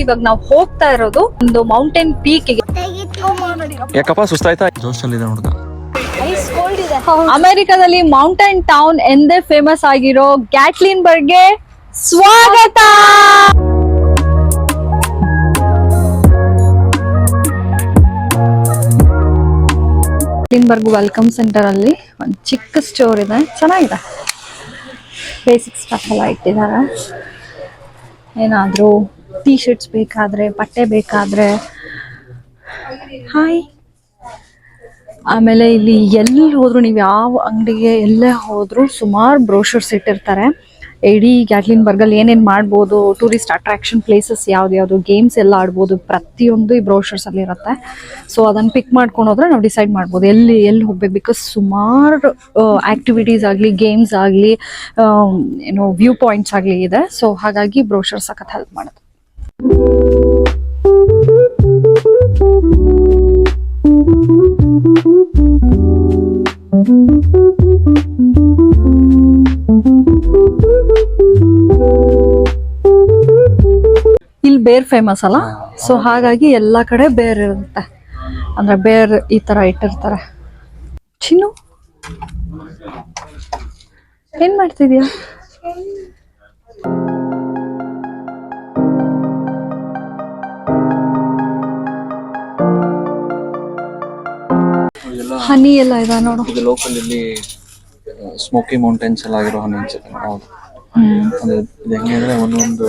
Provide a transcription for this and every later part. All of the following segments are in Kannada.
ಇವಾಗ ನಾವು ಹೋಗ್ತಾ ಇರೋದು ಒಂದು ಮೌಂಟೇನ್ ಪೀಕ್ ಯಾಕಪ್ಪ ಸುಸ್ತಾಯ್ತಾ? ಜೋಶಲ್ಲಿದೆ ಹುಡುಗ ಅಮೆರಿಕದಲ್ಲಿ ಮೌಂಟೇನ್ ಟೌನ್ ಎಂದೇ ಫೇಮಸ್ ಆಗಿರೋ ಗ್ಯಾಟ್ಲಿನ್ ಬರ್ಗೆ ಸ್ವಾಗತ! ಬರ್ಗ್ ವೆಲ್ಕಮ್ ಸೆಂಟರ್ ಅಲ್ಲಿ ಒಂದು ಚಿಕ್ಕ ಸ್ಟೋರ್ ಇದೆ. ಚೆನ್ನಾಗಿದೆ. ಬೇಸಿಕ್ ಸ್ಟಾಫ್ ಎಲ್ಲ ಇಟ್ಟಿದ್ದಾರೆ. ಏನಾದರೂ ಟೀ ಶರ್ಟ್ಸ್ ಬೇಕಾದ್ರೆ, ಬಟ್ಟೆ ಬೇಕಾದ್ರೆ. ಹಾಯ್ ಆಮೇಲೆ ಇಲ್ಲಿ ಎಲ್ಲಿ ಹೋದ್ರು, ನೀವು ಯಾವ ಅಂಗಡಿಗೆ ಎಲ್ಲೇ ಹೋದ್ರು ಸುಮಾರು ಬ್ರೋಷರ್ಸ್ ಇಟ್ಟಿರ್ತಾರೆ. ಇಡೀ ಗ್ಯಾಟ್ಲಿನ್ ಬರ್ಗಲ್ ಏನೇನು ಮಾಡ್ಬೋದು ಟೂರಿಸ್ಟ್ ಅಟ್ರಾಕ್ಷನ್ ಪ್ಲೇಸಸ್ ಯಾವ್ದು ಯಾವುದು ಗೇಮ್ಸ್ ಎಲ್ಲ ಆಡ್ಬೋದು, ಪ್ರತಿಯೊಂದು ಈ ಬ್ರೋಷರ್ಸ್ ಅಲ್ಲಿ ಇರುತ್ತೆ. ಸೊ ಅದನ್ನ ಪಿಕ್ ಮಾಡ್ಕೊಂಡು ಹೋದ್ರೆ ನಾವು ಡಿಸೈಡ್ ಮಾಡ್ಬೋದು ಎಲ್ಲಿ ಎಲ್ಲಿ ಹೋಗ್ಬೇಕು. ಬಿಕಾಸ್ ಸುಮಾರು ಆಕ್ಟಿವಿಟೀಸ್ ಆಗಲಿ ಗೇಮ್ಸ್ ಆಗಲಿ ಏನೋ ವ್ಯೂ ಪಾಯಿಂಟ್ಸ್ ಆಗಲಿ ಇದೆ. ಸೊ ಹಾಗಾಗಿ ಬ್ರೋಷರ್ ಸಖತ್ ಹೆಲ್ಪ್ ಮಾಡುತ್ತೆ. ಇಲ್ಲಿ ಬೇರ್ ಫೇಮಸ್ ಅಲ್ಲ? ಸೊ ಹಾಗಾಗಿ ಎಲ್ಲಾ ಕಡೆ ಬೇರ್ ಇರುತ್ತೆ. ಅಂದ್ರೆ ಬೇರ್ ಈ ತರ ಇಟ್ಟಿರ್ತಾರೆ. ಚಿನ್ನು ಏನ್ ಮಾಡ್ತಿದ್ಯಾ? ಹನಿ ಎಲ್ಲ ಇದೆ ನೋಡು. ಇದು ಲೋಕಲ್ ಇಲ್ಲಿ ಸ್ಮೋಕಿ ಮೌಂಟೇನ್ಸ್ ಎಲ್ಲ ಆಗಿರೋ ಹನಿ ಅನ್ಸುತ್ತೆ. ಹೌದು. ಅಂದ್ರೆ ಅದು ಇದು ಹೆಂಗೆ ಅಂದ್ರೆ ಒಂದೊಂದು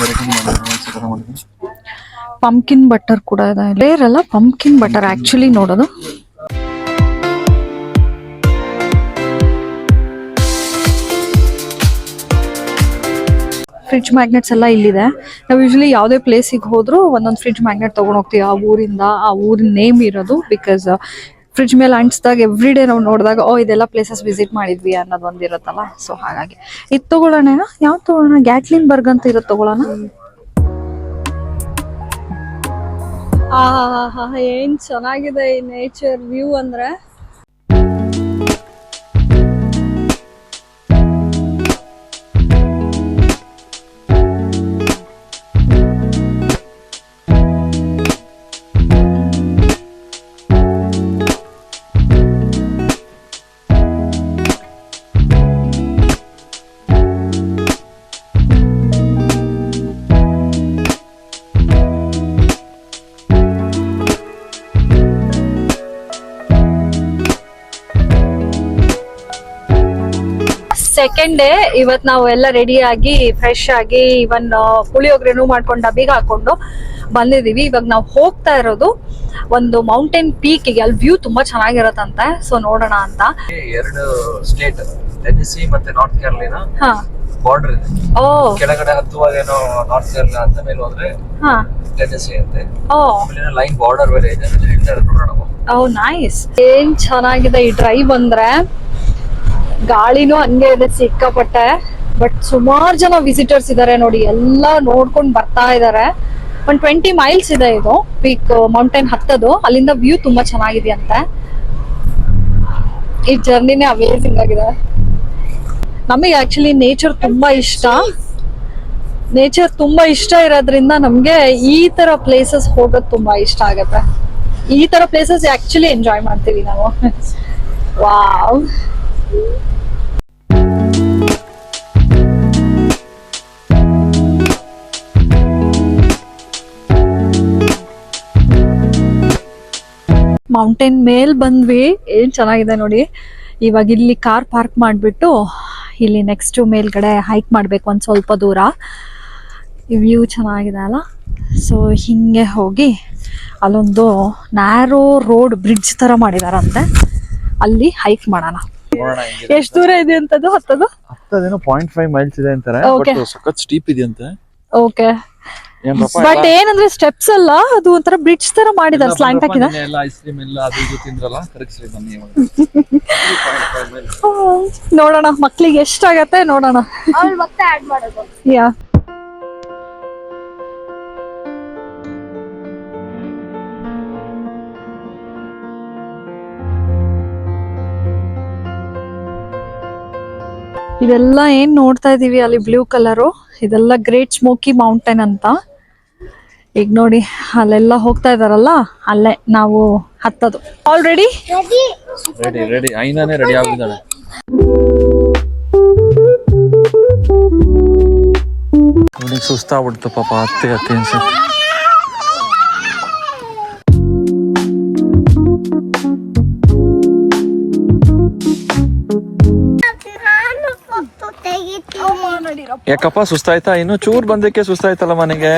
ವೆರೈಟಿ. ಪಂಪ್ಕಿನ್ ಬಟರ್ ಕೂಡ ಇದೆ. ಬೇರೆ ಅಲ್ಲ ಪಂಪ್ಕಿನ್ ಬಟರ್ ಆಕ್ಚುಲಿ ನೋಡೋದು. ಫ್ರಿಡ್ಜ್ ಮ್ಯಾಗ್ನೆಟ್ಸ್ ಎಲ್ಲ ಇಲ್ಲಿದೆ. ನಾವು ಯೂಶಲಿ ಯಾವುದೇ ಪ್ಲೇಸಿಗೆ ಹೋದ್ರು ಒಂದೊಂದು ಫ್ರಿಡ್ಜ್ ಮ್ಯಾಗ್ನೆಟ್ ತಗೊಂಡ್ ಹೋಗ್ತೀವಿ. ಆ ಊರಿಂದ, ಆ ಊರಿನ ನೇಮ್ ಇರೋದು ಬಿಕಾಸ್ ಫ್ರಿಡ್ಜ್ ಮೇಲೆ ಅಂಟಿಸಿದಾಗ ಎವ್ರಿ ಡೇ ನಾವು ನೋಡಿದಾಗ, ಓ, ಇದೆಲ್ಲ ಪ್ಲೇಸಸ್ ವಿಸಿಟ್ ಮಾಡಿದ್ವಿ ಅನ್ನೋದು ಒಂದಿರುತ್ತಲ್ಲ ಸೊ ಹಾಗಾಗಿ. ಇದು ತಗೊಳ್ಳೋಣ ಯಾವ್ದು ತಗೊಳ್ಳೋಣ? ಗ್ಯಾಟ್ಲಿನ್ ಬರ್ಗ್ ಅಂತ ಇರೋದು ತಗೊಳ್ಳೋಣ? ಏನ್ ಚೆನ್ನಾಗಿದೆ ಈ ನೇಚರ್ ವ್ಯೂ ಅಂದ್ರೆ? ಸೆಕೆಂಡ್ ಡೇ ಇವತ್ ನಾವು ಎಲ್ಲ ರೆಡಿ ಆಗಿ ಫ್ರೆಶ್ ಆಗಿ ಇವನ್ ಪುಳಿಯೋಗ್ರೆನೂ ಮಾಡ್ಕೊಂಡು ಡಬ್ಬಿಗೆ ಹಾಕೊಂಡು ಬಂದಿದೀವಿ. ಇವಾಗ ನಾವು ಹೋಗ್ತಾ ಇರೋದು ಒಂದು ಮೌಂಟೇನ್ ಪೀಕ್ಗೆ ಅಲ್ಲಿ ವ್ಯೂ ತುಂಬಾ ಚೆನ್ನಾಗಿರತ್ತಂತೆ. ಸೊ ನೋಡೋಣ ಅಂತ. ಎರಡು ಸ್ಟೇಟ್ ಟೆನಿಸಿ ಮತ್ತೆ ನಾರ್ತ್ ಕೇರಳಿನ ಬಾರ್ಡರ್ ಇದೆ. ಕೆಳಗಡೆ ಹತ್ತುವಾಗ ಏನೋ ನಾರ್ತ್ ಕೇರಳ ಅಂತ ಮೇಲೆ ಹೋದ್ರೆ ಟೆನಿಸಿ ಅಂತೆ. ಲೈನ್ ಬಾರ್ಡರ್ ಬೇರೆ ಇದೆ. ನೋಡೋಣ. ಓ ನೈಸ್ ಏನ್ ಚೆನ್ನಾಗಿದೆ ಈ ಡ್ರೈವ್ ಅಂದ್ರೆ? ಗಾಳಿನೂ ಹಂಗೆ ಇದೆ, ಸಿಕ್ಕಾಪಟ್ಟೆ. ಬಟ್ ಸುಮಾರು ಜನ ವಿಸಿಟರ್ಸ್ ಇದಾರೆ ನೋಡಿ, ಎಲ್ಲ ನೋಡ್ಕೊಂಡು ಬರ್ತಾ ಇದಾರೆ. ಒಂದ್ ಟ್ವೆಂಟಿ ಮೈಲ್ಸ್ ಇದೆ ಇದು ಪೀಕ್ ಮೌಂಟೇನ್ ಹತ್ತದು. ಅಲ್ಲಿಂದ ವ್ಯೂ ತುಂಬಾ ಚೆನ್ನಾಗಿದೆಯಂತೆ. ಈ ಜರ್ನಿನೇ ಅಮೇಸಿಂಗ್ ಆಗಿದೆ. ನಮಗೆ ಆಕ್ಚುಲಿ ನೇಚರ್ ತುಂಬಾ ಇಷ್ಟ. ನೇಚರ್ ತುಂಬಾ ಇಷ್ಟ ಇರೋದ್ರಿಂದ ನಮ್ಗೆ ಈ ತರ ಪ್ಲೇಸಸ್ ಹೋಗೋದು ತುಂಬಾ ಇಷ್ಟ ಆಗತ್ತೆ. ಈ ತರ ಪ್ಲೇಸಸ್ ಆಕ್ಚುಲಿ ಎಂಜಾಯ್ ಮಾಡ್ತೀವಿ ನಾವು. ವಾವ್ ಮೌಂಟೇನ್ ಮೇಲ್ ಬಂದ್ವಿ. ಏನ್ ಚೆನ್ನಾಗಿದೆ ನೋಡಿ. ಇವಾಗ ಇಲ್ಲಿ ಕಾರ್ ಪಾರ್ಕ್ ಮಾಡಿಬಿಟ್ಟು ಇಲ್ಲಿ ನೆಕ್ಸ್ಟ್ ಮೇಲ್ಗಡೆ ಹೈಕ್ ಮಾಡ್ಬೇಕು ಒಂದು ಸ್ವಲ್ಪ ದೂರ. ವ್ಯೂ ಚೆನ್ನಾಗಿದೆ ಅಲ್ಲ? ಸೊ ಹಿಂಗೆ ಹೋಗಿ ಅಲ್ಲೊಂದು ನ್ಯಾರೋ ರೋಡ್ ಬ್ರಿಡ್ಜ್ ತರ ಮಾಡಿದಾರಂತೆ. ಅಲ್ಲಿ ಹೈಕ್ ಮಾಡೋಣ. ಎಷ್ಟು ದೂರ ಇದೆ ಅಂತದ್ದು ಹತ್ತದು? ಹತ್ತದೇನೋ ಪಾಯಿಂಟ್ ಫೈವ್ ಮೈಲ್ಸ್ ಇದೆ ಅಂತಾರೆ ಸ್ಟೀಪ್ ಇದೆಯಂತೆ ಓಕೆ ಏನ್ ಪಾಪ ಬಟ್ ಏನಂದ್ರೆ ಸ್ಟೆಪ್ಸ್ ಅಲ್ಲ ಅದು ಒಂಥರ ಬ್ರಿಡ್ಜ್ ತರ ಮಾಡಿದಾರೆ ಸ್ಲಾಂಟ್ ಹಾಕಿದ ಎಲ್ಲ ಐಸ್ ಕ್ರೀಮ್ ಎಲ್ಲ ಅದು ಇದು ತಿಂದ್ರಲ್ಲ ಕರಗಿಸ್ರಿ ಬನ್ನಿ ಇವಾಗ. ನೋಡೋಣ ಮಕ್ಳಿಗೆ ಎಷ್ಟಾಗತ್ತೆ ನೋಡೋಣ. ಅವ್ಳು ಮತ್ತೆ ಆಡ್ ಮಾಡೋದು. ಯಾ ಇದೆಲ್ಲ ಏನ್ ನೋಡ್ತಾ ಇದೀವಿ ಅಲ್ಲಿ ಬ್ಲೂ ಕಲರು ಇದೆಲ್ಲ ಗ್ರೇಟ್ ಸ್ಮೋಕಿ ಮೌಂಟೇನ್ ಅಂತ. ಈಗ ನೋಡಿ ಅಲ್ಲೆಲ್ಲ ಹೋಗ್ತಾ ಇದಾರಲ್ಲ ಅಲ್ಲೇ ನಾವು ಹತ್ತದು. ಆಲ್ರೆಡಿ ರೆಡಿ ರೆಡಿ ರೆಡಿ ಐನಾನೇ ರೆಡಿ ಆಗಿದ್ದಾಳೆ ಅವನಿಗೆ ಸುಸ್ತಾಗ್ಬಿಡ್ತು ಪಾಪ ಫೋಟೋ ತೆಗಿತೀನಿ. ಯಾಕಪ್ಪ ಸುಸ್ತಾಯ್ತಾ? ಇನ್ನು ಚೂರ್ ಬಂದಕ್ಕೆ ಸುಸ್ತಾಯ್ತಲ್ಲ ಮನೆಗೆ?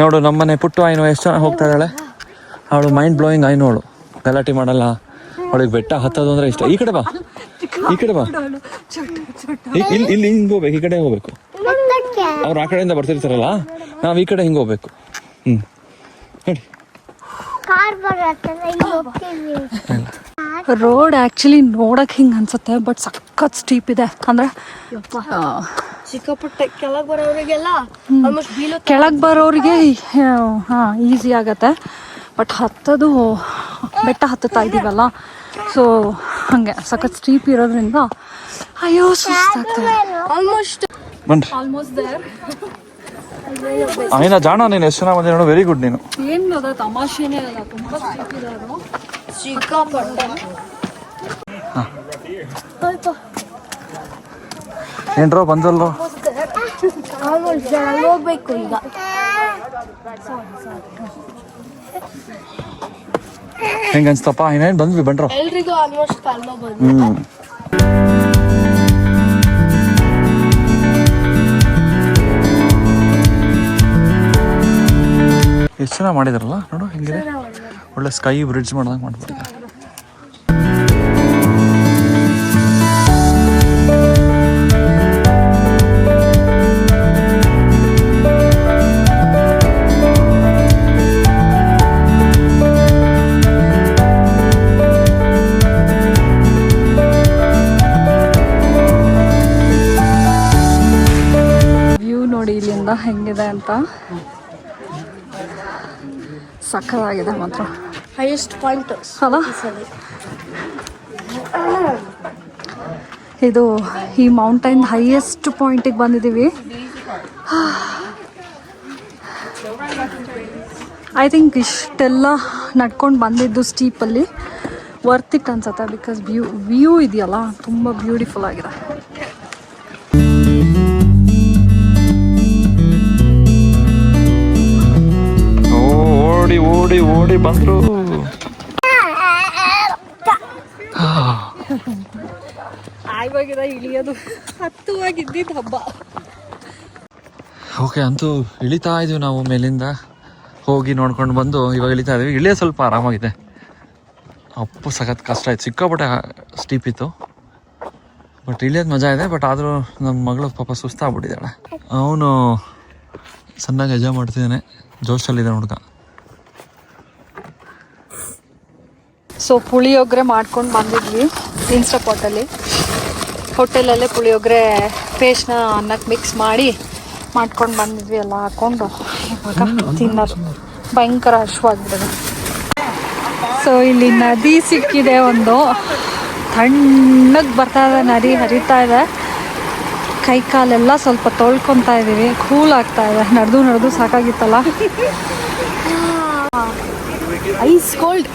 ನೋಡು ನಮ್ಮನೆ ಪುಟ್ಟು ಆಯ್ನು ಎಷ್ಟು ಜನ ಹೋಗ್ತಾ ಇದ್ದಾಳೆ. ಅವಳು ಮೈಂಡ್ ಬ್ಲೋಯಿಂಗ್ ಆಯ್ನು ಅವಳು. ಗಲಾಟೆ ಮಾಡಲ್ಲ. ಅವಳಿಗೆ ಬೆಟ್ಟ ಹತ್ತೋದು ಅಂದ್ರೆ ಇಷ್ಟ. ಈ ಕಡೆ ಬಾ. ಈ ಕಡೆ ಬಾ. ಇಲ್ಲಿ ಇಲ್ಲಿ ಹಿಂಗ್ ಹೋಗ್ಬೇಕು. ಈ ಕಡೆ ಹೋಗ್ಬೇಕು. ಅವ್ರು ಆ ಕಡೆಯಿಂದ ಬರ್ತಿರ್ತಾರಲ್ಲ? ನಾವು ಈ ಕಡೆ ಹಿಂಗ್ ಹೋಗ್ಬೇಕು. ಇಲ್ಲಿ ಹೋಗ್ತೀವಿ ರೋಡ್ ಆಕ್ಚುಲಿ ನೋಡಕ್ ಹಿಂಗ್ ಅನ್ಸುತ್ತೆ ಬಟ್ ಸಖತ್ ಸ್ಟೀಪ್ ಇದೆ. ಅಂದ್ರೆ ಸಿಕ್ಕಾಪಟ್ಟೆ ಕೆಳಗೆ ಬರೋರಿಗೆಲ್ಲ ಆಲ್ಮೋಸ್ಟ್ ಬೀಳೋ ಕೆಳಗೆ ಬರೋರಿಗೆ ಹಾ ಈಸಿ ಆಗತ್ತೆ. ಬಟ್ ಹತ್ತದು ಬೆಟ್ಟ ಹತ್ತುತ್ತಾ ಇದೀವಲ್ಲ ಸೊ ಹಂಗೆ ಸಖತ್ ಸ್ಟೀಪ್ ಇರೋದ್ರಿಂದ ಅಯ್ಯೋ ಸುಸ್ತಾಗ್ತದೆ ಆಲ್ಮೋಸ್ಟ್ ಬನ್ರಿ. ಆಲ್ಮೋಸ್ಟ್ ದೇರ್ ಆಯ್ನ ಜಾಣ ನೀನು ಎಷ್ಟು ಜನ ಬಂದೆ ನೋಡು ವೆರಿ ಗುಡ್ ನೀನು. ಏನು ಅದ ತಮಾಷೆನೇ ಅಲ್ಲ ತುಂಬ ಸ್ಟೀಪ್ ಇದೆ ಸಿಕ್ಕಾಪಟ್ಟೆ. ಸಿಕ್ಕಾಪಟ್ಟೆ ಏನ್ರೋ ಬಂದಲ್ರೋ? ಹೋಗ್ಬೇಕು ಈಗ ಹೆಂಗ ಅನ್ಸ್ತಪ್ಪ? ಇನ್ನೇನು ಬಂದ್ವಿ ಬನ್ರೋ. ಎಲ್ರಿಗೂ ಆಲ್ಮೋಸ್ಟ್ ಕಾಲ್ಮ ಬಂದು ಹ್ಮ್. ಎಷ್ಟು ಚೆನ್ನಾಗಿ ಮಾಡಿದಾರಲ್ಲ ನೋಡು ಹೆಂಗಿದೆ? ಒಳ್ಳೆ ಸ್ಕೈ ಬ್ರಿಡ್ಜ್ ಮಾಡ್ದಂಗೆ ಮಾಡ್ಬಿಟ್ಟಿದ್ದಾರೆ. ಹೆಂಗಿದೆ ಅಂತ. ಸಕ್ಕದಾಗಿದೆ ಮಾತ್ರ. ಹೈಯೆಸ್ಟ್ ಪಾಯಿಂಟ್ ಅಲ್ಲ? ಇದು ಈ ಮೌಂಟೈನ್ ಹೈಯೆಸ್ಟ್ ಪಾಯಿಂಟಿಗೆ ಬಂದಿದ್ದೀವಿ. ಐ ಥಿಂಕ್ ಇಷ್ಟೆಲ್ಲ ನಡ್ಕೊಂಡು ಬಂದಿದ್ದು ಸ್ಟೀಪಲ್ಲಿ ವರ್ತ್ ಇಟ್ ಅನ್ಸುತ್ತೆ ಬಿಕಾಸ್ ವ್ಯೂ ವ್ಯೂ ಇದೆಯಲ್ಲ ತುಂಬ ಬ್ಯೂಟಿಫುಲ್ ಆಗಿದೆ. ಓಡಿ ಓಡಿ ಓಡಿ ಬಂದ್ರು. ಆಯ್ವಾಗಿದೆ ಇಳಿಯೋದು. ಹತ್ತುವಾಗಿದ್ದಿದ್ದು ಹಬ್ಬ. ಓಕೆ ಅಂತೂ ಇಳಿತಾ ಇದೀವಿ ನಾವು ಮೇಲಿಂದ. ಹೋಗಿ ನೋಡ್ಕೊಂಡು ಬಂದು ಇವಾಗ ಇಳಿತಾ ಇದೀವಿ. ಇಳಿಯೋ ಸ್ವಲ್ಪ ಆರಾಮಾಗಿದೆ. ಅಪ್ಪು ಸಖತ್ ಕಷ್ಟ ಆಯ್ತು. ಸಿಕ್ಕಾಪಟ್ಟೆ ಸ್ಟೀಪ್ ಇತ್ತು. ಬಟ್ ಇಳಿಯೋದು ಮಜಾ ಇದೆ. ಬಟ್ ಆದರೂ ನಮ್ಮ ಮಗಳು ಪಾಪ ಸುಸ್ತಾಗ್ಬಿಟ್ಟಿದ್ದಾಳೆ. ಅವನು ಸಣ್ಣಗೆ ಎಜಾ ಮಾಡ್ತಿದ್ದಾನೆ. ಜೋಶಲ್ಲಿದೆ ಹುಡುಗ. ಸೊ ಪುಳಿಯೋಗರೆ ಮಾಡ್ಕೊಂಡು ಬಂದಿದ್ವಿ ಇನ್ಸ್ಟಾಪಾಟಲ್ಲಿ ಹೋಟೆಲಲ್ಲೇ ಪುಳಿಯೋಗರೆ ಪೇಸ್ಟ್ನ ಅನ್ನಕ್ಕೆ ಮಿಕ್ಸ್ ಮಾಡಿ ಮಾಡ್ಕೊಂಡು ಬಂದಿದ್ವಿ ಎಲ್ಲ ಹಾಕೊಂಡು. ಇವಾಗ ತಿನ್ನೋದು. ಭಯಂಕರ ಹಶ್ವಾಗ್ಬಿಟ್ಟಿದೆ ಸೊ ಇಲ್ಲಿ ನದಿ ಸಿಕ್ಕಿದೆ ಒಂದು. ತಣ್ಣಗೆ ಬರ್ತಾ ಇದೆ ನದಿ ಹರಿತಾ ಇದೆ. ಕೈ ಕಾಲೆಲ್ಲ ಸ್ವಲ್ಪ ತೊಳ್ಕೊತಾ ಇದ್ದೀವಿ ಕೂಲ್ ಆಗ್ತಾ ಇದೆ. ನಡೆದು ನಡೆದು ಸಾಕಾಗಿತ್ತಲ್ಲ? ಐಸ್ ಕೋಲ್ಡ್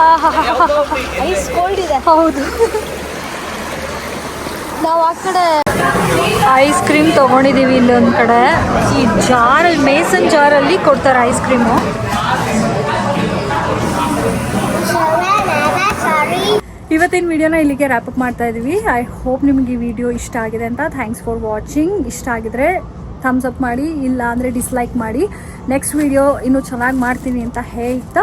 ಐಸ್ ಕೋಲ್ಡ್ ಇದೆ. ಹೌದು. ನಾವು ಆ ಕಡೆ ಐಸ್ ಕ್ರೀಮ್ ತೊಗೊಂಡಿದ್ದೀವಿ ಇಲ್ಲೊಂದು ಕಡೆ. ಈ ಜಾರಲ್ಲಿ ಮೇಸನ್ ಜಾರಲ್ಲಿ ಕೊಡ್ತಾರೆ ಐಸ್ ಕ್ರೀಮು ಇವತ್ತಿನ ವಿಡಿಯೋನ ಇಲ್ಲಿಗೆ ರ್ಯಾಪಪ್ ಮಾಡ್ತಾ ಇದ್ದೀವಿ ಐ ಹೋಪ್ ನಿಮಗೆ ಈ ವಿಡಿಯೋ ಇಷ್ಟ ಆಗಿದೆ ಅಂತ. ಥ್ಯಾಂಕ್ಸ್ ಫಾರ್ ವಾಚಿಂಗ್ ಇಷ್ಟ ಆಗಿದ್ರೆ ಥಮ್ಸ್ ಅಪ್ ಮಾಡಿ, ಇಲ್ಲ ಅಂದರೆ ಡಿಸ್ಲೈಕ್ ಮಾಡಿ. ನೆಕ್ಸ್ಟ್ ವಿಡಿಯೋ ಇನ್ನೂ ಚೆನ್ನಾಗಿ ಮಾಡ್ತೀನಿ ಅಂತ ಹೇಳ್ತಾ